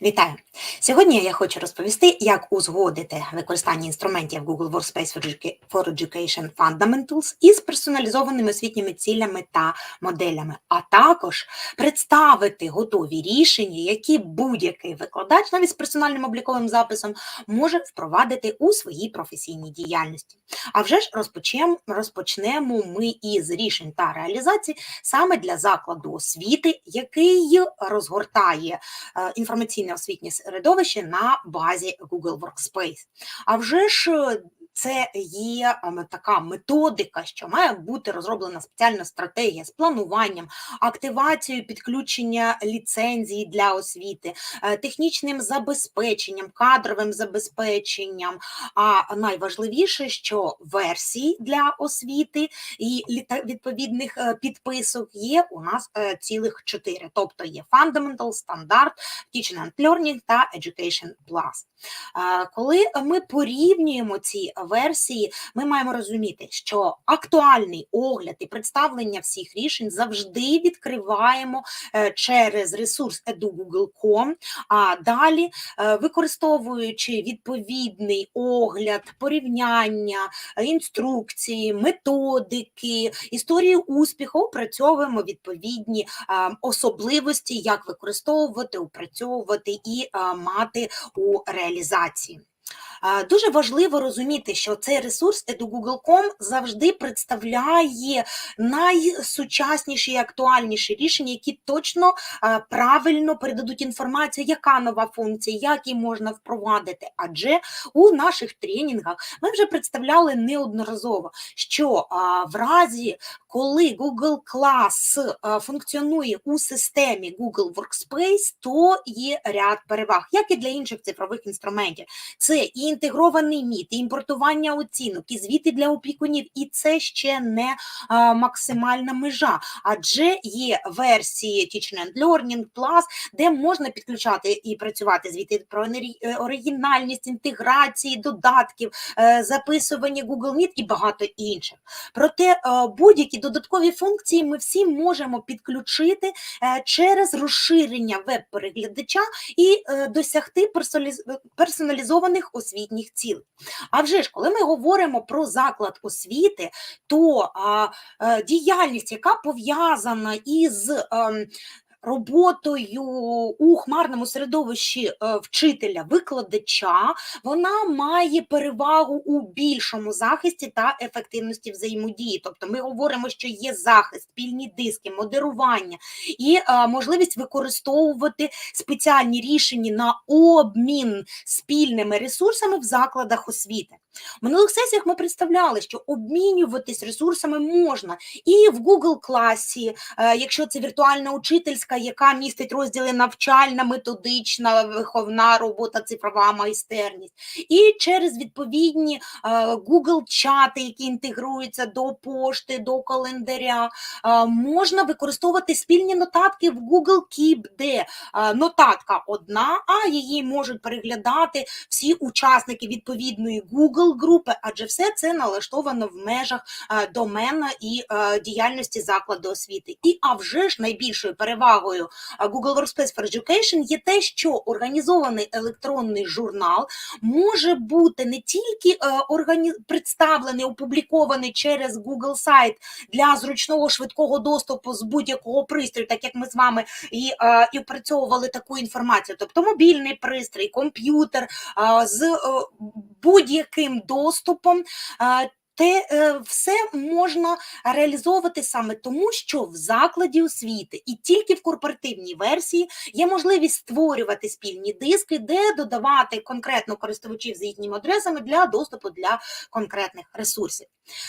detalhe Сьогодні я хочу розповісти, як узгодити використання інструментів Google Workspace for Education Fundamentals із персоналізованими освітніми цілями та моделями, а також представити готові рішення, які будь-який викладач, навіть з персональним обліковим записом, може впровадити у своїй професійній діяльності. А вже ж розпочнемо, розпочнемо ми із рішень та реалізацій саме для закладу освіти, який розгортає е, інформаційне освітнє середовище на базі Google Workspace. А вже ж е, це є ем, така методика, що має бути розроблена спеціальна стратегія з плануванням, активацією підключення ліцензії для освіти, е, технічним забезпеченням, кадровим забезпеченням. А найважливіше, що версії для освіти і відповідних е, підписок є у нас е, цілих чотири. Тобто є Fundamental, Standard, Teaching and Learning та Education Plus. Е, Коли ми порівнюємо ці версії, ми маємо розуміти, що актуальний огляд і представлення всіх рішень завжди відкриваємо е, через ресурс edu.google.com, а далі, е, використовуючи відповідний огляд, порівняння, інструкції, методики, історії успіху, опрацьовуємо відповідні е, особливості, як використовувати, опрацьовувати і мати у реалізації. Дуже важливо розуміти, що цей ресурс edu.google.com завжди представляє найсучасніші і актуальніші рішення, які точно правильно передадуть інформацію, яка нова функція, як її можна впровадити. Адже у наших тренінгах ми вже представляли неодноразово, що в разі, коли Google Class функціонує у системі Google Workspace, то є ряд переваг, як і для інших цифрових інструментів. Це і інтегрований міт, і імпортування оцінок, і звіти для опікунів, і це ще не а, максимальна межа, адже є версії Teaching and Learning Plus, де можна підключати і працювати звіти про е, оригінальність, інтеграції, додатків, е, записування Google Meet і багато інших. Проте е, додаткові функції ми всі можемо підключити е, через розширення веб-переглядача і е, досягти персоналіз- персоналізованих освітніх цілей. А вже ж, коли ми говоримо про заклад освіти, то е, діяльність, яка пов'язана із ем, роботою у хмарному середовищі е, вчителя, викладача, вона має перевагу у більшому захисті та ефективності взаємодії. Тобто ми говоримо, що є захист, спільні диски, модерування і е, можливість використовувати спеціальні рішення на обмін спільними ресурсами в закладах освіти. В минулих сесіях ми представляли, що обмінюватись ресурсами можна і в Google класі, е, якщо це віртуальна учительська, яка містить розділи навчальна, методична, виховна робота, цифрова майстерність, і через відповідні е, Google чати, які інтегруються до пошти, до календаря, е, можна використовувати спільні нотатки в Google Keep, де нотатка одна, а її можуть переглядати всі учасники відповідної Google групи, адже все це налаштовано в межах е, домена і е, діяльності закладу освіти. І а вже ж найбільшою перевагою е, Google Workspace for Education є те, що організований електронний журнал може бути не тільки органі... представлений, опублікований через Google сайт для зручного швидкого доступу з будь-якого пристрою, так як ми з вами і, і опрацьовували таку інформацію, тобто мобільний пристрій, комп'ютер з будь-яким доступом. Те е, все можна реалізовувати саме тому, що в закладі освіти і тільки в корпоративній версії є можливість створювати спільні диски, де додавати конкретно користувачів з їхніми адресами для доступу для конкретних ресурсів.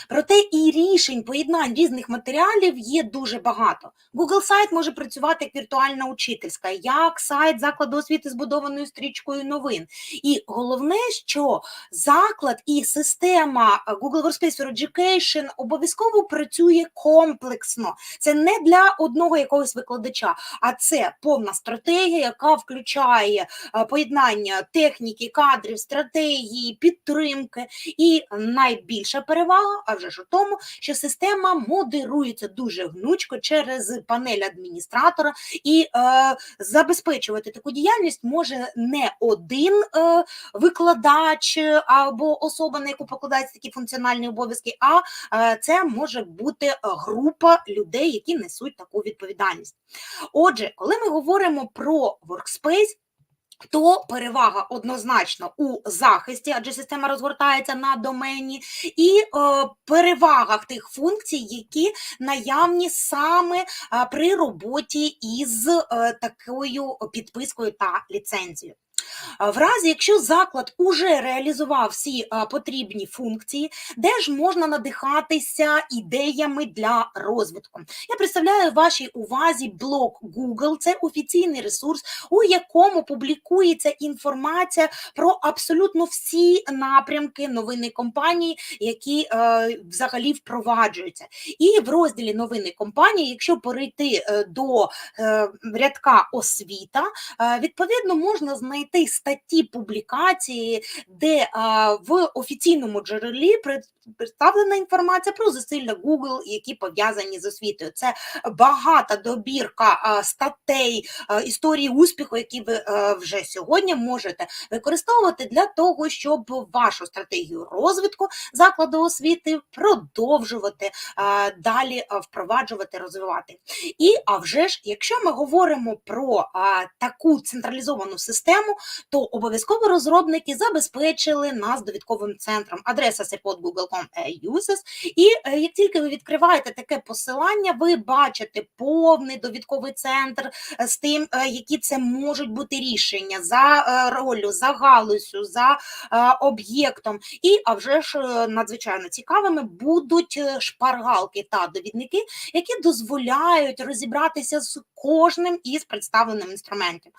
Проте і рішень поєднань різних матеріалів є дуже багато. Google сайт може працювати як віртуальна учительська, як сайт закладу освіти збудованою стрічкою новин. І головне, що заклад і система е, Google For Education обов'язково працює комплексно. Це не для одного якогось викладача, а це повна стратегія, яка включає е, поєднання техніки, кадрів, стратегії, підтримки. І найбільша перевага, а вже ж у тому, що система модерується дуже гнучко через панель адміністратора, і е, забезпечувати таку діяльність може не один е, викладач е, або особа, на яку покладаються такі обов'язки, а е, це може бути е, група людей, які несуть таку відповідальність. Отже, коли ми говоримо про Workspace, то перевага однозначно у захисті, адже система розгортається на домені, і е, перевагах тих функцій, які наявні саме при роботі із такою підпискою та ліцензією. В разі, якщо заклад уже реалізував всі потрібні функції, де ж можна надихатися ідеями для розвитку? Я представляю вашій увазі блог Google. Це офіційний ресурс, у якому публікується інформація про абсолютно всі напрямки новини компанії, які е, взагалі впроваджуються. І в розділі новини компанії, якщо перейти е, до е, рядка освіта, е, відповідно можна знайти статті публікації, де а, в офіційному джерелі пред- представлена інформація про зусилля Google, які пов'язані з освітою. Це багата добірка а, статей, а, історії успіху, які ви е, вже сьогодні можете використовувати для того, щоб вашу стратегію розвитку закладу освіти продовжувати а, далі а, впроваджувати, розвивати. І а вже ж, якщо ми говоримо про а, таку централізовану систему, то обов'язково розробники забезпечили нас довідковим центром. Адреса support І е, як тільки ви відкриваєте таке посилання, ви бачите повний довідковий центр е, з тим, е, які це можуть бути рішення за ролью, за галузю, за об'єктом. І а вже ж надзвичайно цікавими будуть шпаргалки та довідники, які дозволяють розібратися з кожним із представленим інструментів.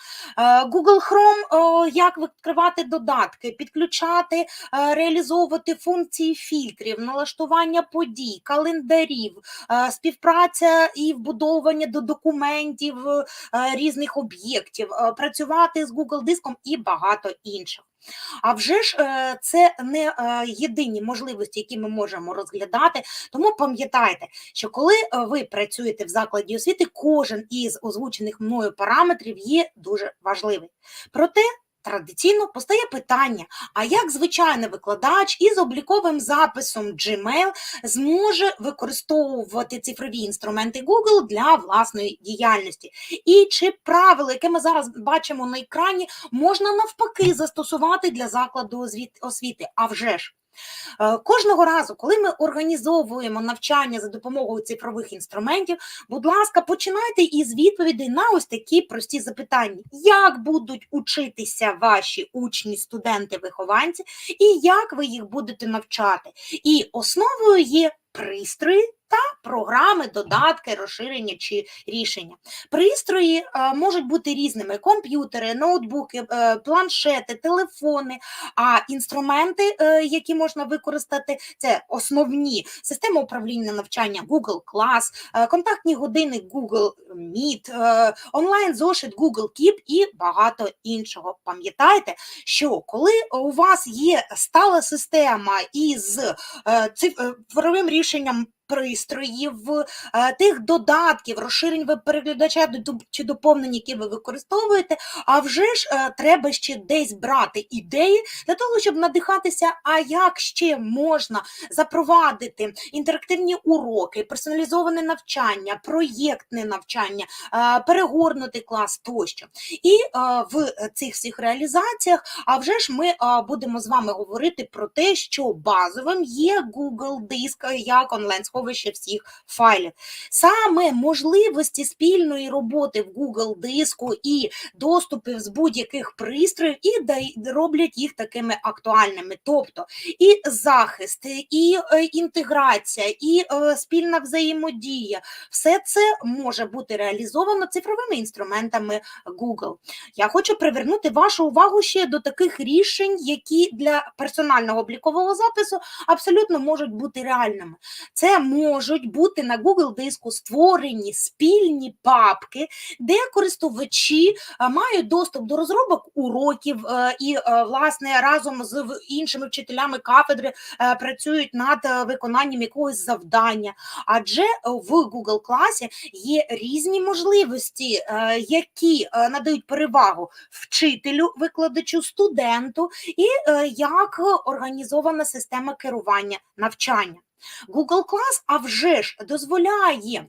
Google Chrome, е, як відкривати додатки, підключати, е, реалізовувати функції фільтрів, налаштування подій, календарів, е, співпраця і вбудовування до документів різних об'єктів, працювати з Google диском і багато інших. А вже ж е, це не е, єдині можливості, які ми можемо розглядати. Тому пам'ятайте, що коли е, ви працюєте в закладі освіти, кожен із озвучених мною параметрів є дуже важливий. Проте традиційно постає питання: а як звичайний викладач із обліковим записом Gmail зможе використовувати цифрові інструменти Google для власної діяльності? І чи правило, яке ми зараз бачимо на екрані, можна навпаки застосувати для закладу освіти? А вже ж. Е, Кожного разу, коли ми організовуємо навчання за допомогою цифрових інструментів, будь ласка, починайте із відповідей на ось такі прості запитання: як будуть учитися ваші учні, студенти, вихованці, і як ви їх будете навчати? І основою є пристрої та програми, додатки, розширення чи рішення. Пристрої е, можуть бути різними: комп'ютери, ноутбуки, е, планшети, телефони. А інструменти, е, які можна використати, це основні системи управління навчання Google Class, е, контактні години Google Meet, е, онлайн зошит Google Keep і багато іншого. Пам'ятайте, що коли у вас є стала система із е, е, цифровим рішенням unleashing a пристроїв, е, тих додатків, розширень веб-переглядача чи доповнень, які ви використовуєте, а вже ж е, треба ще десь брати ідеї для того, щоб надихатися, а як ще можна запровадити інтерактивні уроки, персоналізоване навчання, проєктне навчання, е, перегорнутий клас тощо. І в цих всіх реалізаціях, а вже ж ми будемо з вами говорити про те, що базовим є Google Диск як онлайн-сховище сховище всіх файлів. Саме можливості спільної роботи в Google диску і доступів з будь-яких пристроїв і роблять їх такими актуальними. Тобто і захист, і е, інтеграція, і е, спільна взаємодія. Все це може бути реалізовано цифровими інструментами Google. Я хочу привернути вашу увагу ще до таких рішень, які для персонального облікового запису абсолютно можуть бути реальними. Це можуть бути на Google диску створені спільні папки, де користувачі е, мають доступ до розробок уроків е, і, е, власне, разом з іншими вчителями кафедри працюють над виконанням якогось завдання. Адже в Google класі є різні можливості, які надають перевагу вчителю, викладачу, студенту, і як організована система керування навчання. Google Class, а вже ж дозволяє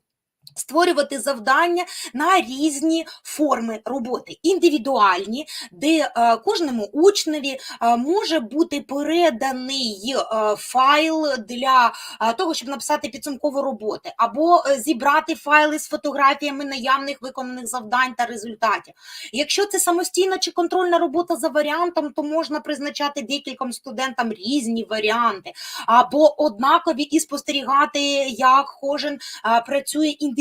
створювати завдання на різні форми роботи, індивідуальні, де е, кожному учневі е, може бути переданий е, файл для того, щоб написати підсумкову роботи, або зібрати файли з фотографіями наявних виконаних завдань та результатів. Якщо це самостійна чи контрольна робота за варіантом, то можна призначати декільком студентам різні варіанти, або однакові і спостерігати, як кожен працює індивідуально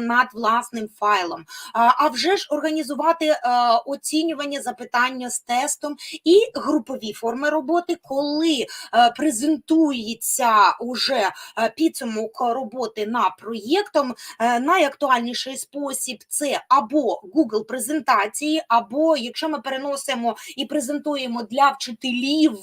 над власним файлом. А вже ж організувати е, оцінювання запитання з тестом і групові форми роботи, коли е, презентується уже е, підсумок роботи над проєктом. Найактуальніший спосіб це або Google презентації, або якщо ми переносимо і презентуємо для вчителів,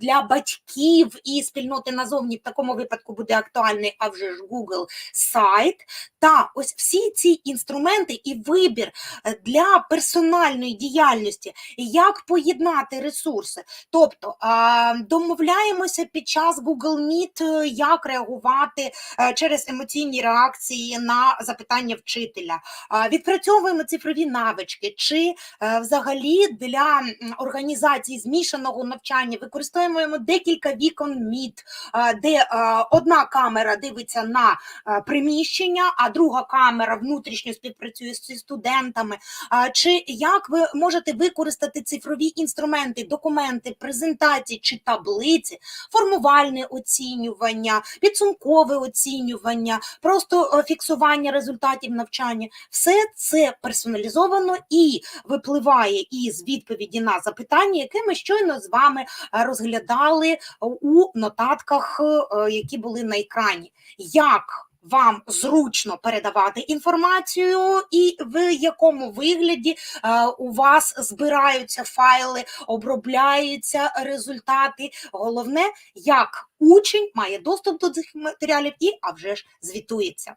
для батьків і спільноти назовні, в такому випадку буде актуальний, а вже ж Google сайт. Та ось всі ці інструменти і вибір е, для персональної діяльності, як поєднати ресурси. Тобто домовляємося під час Google Meet, е, як реагувати е, через емоційні реакції на запитання вчителя. Відпрацьовуємо цифрові навички, чи взагалі для організації змішаного навчання використовуємо декілька вікон Meet, де одна камера дивиться на е, приміщення, а друга камера внутрішньо співпрацює зі студентами. Чи як ви можете використати цифрові інструменти, документи, презентації чи таблиці, формувальне оцінювання, підсумкове оцінювання, просто е, фіксування результатів навчання? Все це персоналізовано і випливає із відповіді на запитання, яке ми щойно з вами е, розглядали у нотатках, е, які були на екрані. Як вам зручно передавати інформацію, і в якому вигляді е, у вас збираються файли, обробляються результати. Головне, як учень має доступ до цих матеріалів і, а вже ж, звітується.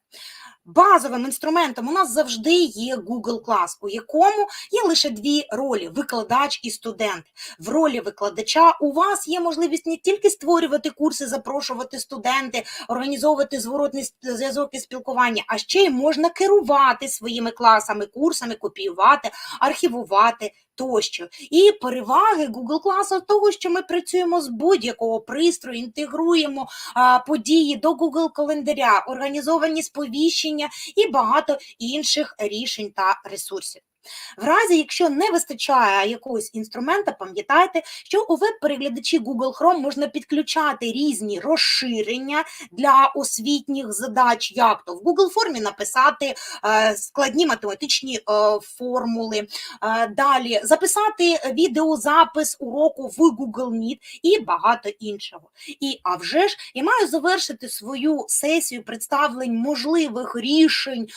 Базовим інструментом у нас завжди є Google Class, у якому є лише дві ролі: викладач і студент. В ролі викладача у вас є можливість не тільки створювати курси, запрошувати студенти, організовувати зворотний зв'язок і спілкування, а ще й можна керувати своїми класами, курсами, копіювати, архівувати. Тощо і переваги Google класу того, що ми працюємо з будь-якого пристрою, інтегруємо а, події до Google календаря, організовані сповіщення і багато інших рішень та ресурсів. В разі, якщо не вистачає якогось інструмента, пам'ятайте, що у веб-переглядачі Google Chrome можна підключати різні розширення для освітніх задач, як то в Google формі написати е, складні математичні е, формули, е, далі записати відеозапис уроку в Google Meet і багато іншого. І а вже ж я маю завершити свою сесію представлень можливих рішень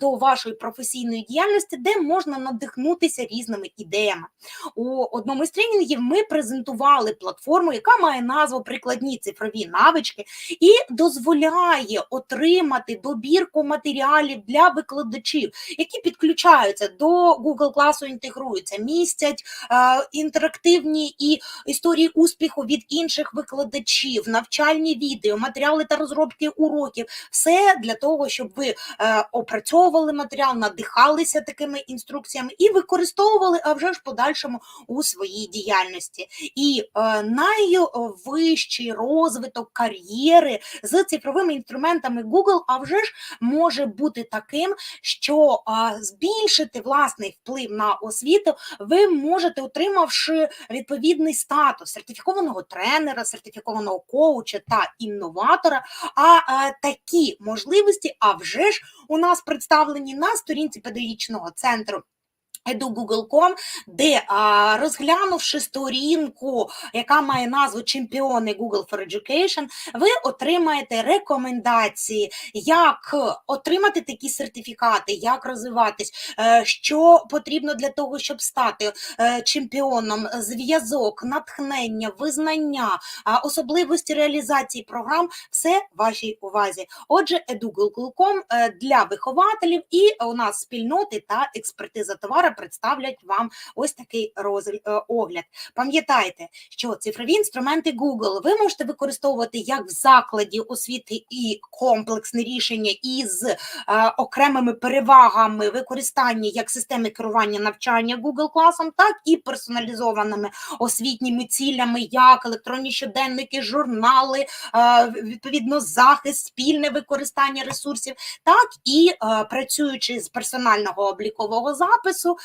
до вашої професійної діяльності, де можна надихнутися різними ідеями. У одному із тренінгів ми презентували платформу, яка має назву Прикладні цифрові навички, і дозволяє отримати добірку матеріалів для викладачів, які підключаються до Google класу, інтегруються, містять е, інтерактивні і історії успіху від інших викладачів, навчальні відео, матеріали та розробки уроків. Все для того, щоб ви е, опрацьовували матеріал, надихалися такими інструкціями інструкціями і використовували, а вже ж подальшому у своїй діяльності. І е, найвищий розвиток кар'єри з цифровими інструментами Google, а вже ж може бути таким, що а, збільшити власний вплив на освіту ви можете, отримавши відповідний статус сертифікованого тренера, сертифікованого коуча та інноватора. А, е, такі можливості, а вже ж у нас представлені на сторінці педагогічного центру. edu.google.com, де а, розглянувши сторінку, яка має назву Чемпіони Google for Education, ви отримаєте рекомендації, як отримати такі сертифікати, як розвиватись, е, що потрібно для того, щоб стати е, чемпіоном, зв'язок, натхнення, визнання, особливості реалізації програм все вашій увазі. Отже, edu.google.com е, для вихователів і у нас спільноти та експертиза товара представлять вам ось такий розгl- е, огляд. Пам'ятайте, що цифрові інструменти Google ви можете використовувати як в закладі освіти і комплексне рішення із е, окремими перевагами використання як системи керування навчання Google класом, так і персоналізованими освітніми цілями, як електронні щоденники, журнали, е, відповідно захист, спільне використання ресурсів, так і працюючи з персонального облікового запису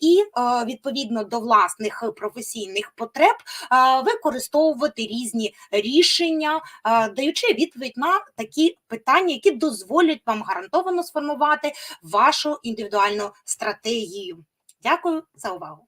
і е, відповідно до власних професійних потреб е, використовувати різні рішення, е, даючи відповідь на такі питання, які дозволять вам гарантовано сформувати вашу індивідуальну стратегію. Дякую за увагу.